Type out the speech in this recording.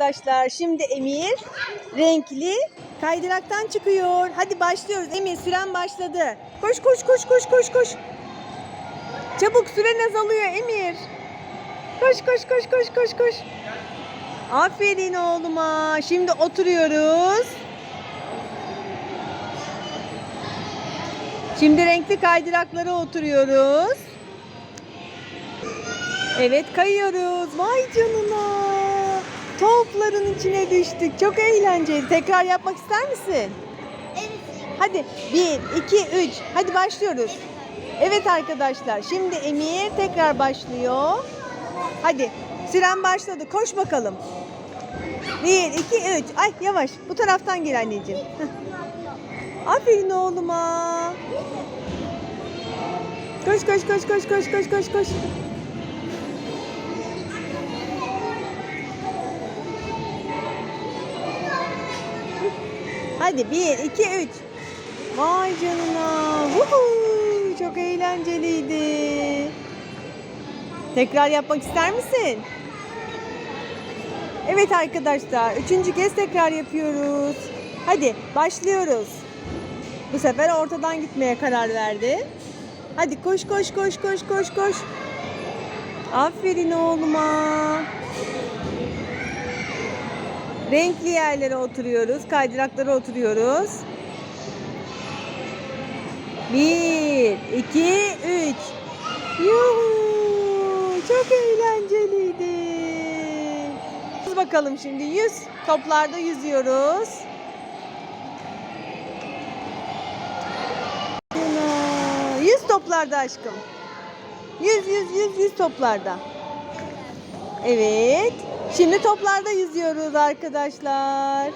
arkadaşlar. Şimdi Emir renkli kaydıraktan çıkıyor. Hadi başlıyoruz. Emir süren başladı. Koş koş koş koş koş koş. Çabuk süren azalıyor Emir. Koş koş koş koş koş koş. Aferin oğluma. Şimdi oturuyoruz. Şimdi renkli kaydıraklara oturuyoruz. Evet kayıyoruz. Vay canına. Topların içine düştük. Çok eğlenceli. Tekrar yapmak ister misin? Hadi 1, 2, 3. Hadi başlıyoruz. Evet arkadaşlar. Şimdi Emir tekrar başlıyor. Hadi. Süren başladı. Koş bakalım. 1, 2, 3. Ay yavaş. Bu taraftan gel anneciğim. Aferin oğluma. Koş koş koş koş koş koş koş koş. Hadi 1, 2, 3. Vay canına. Vuhuu, çok eğlenceliydi. Tekrar yapmak ister misin? Evet arkadaşlar. Üçüncü kez tekrar yapıyoruz. Hadi başlıyoruz. Bu sefer ortadan gitmeye karar verdi. Hadi koş koş koş koş koş koş. Aferin oğluma. Renkli yerlere oturuyoruz. Kaydıraklara oturuyoruz. Bir, iki, üç. Yuhu! Çok eğlenceliydi. Yüz bakalım şimdi. Yüz. Toplarda yüzüyoruz. Yüz toplarda aşkım. Yüz, yüz, yüz, yüz toplarda. Evet. Şimdi toplarda yüzüyoruz arkadaşlar.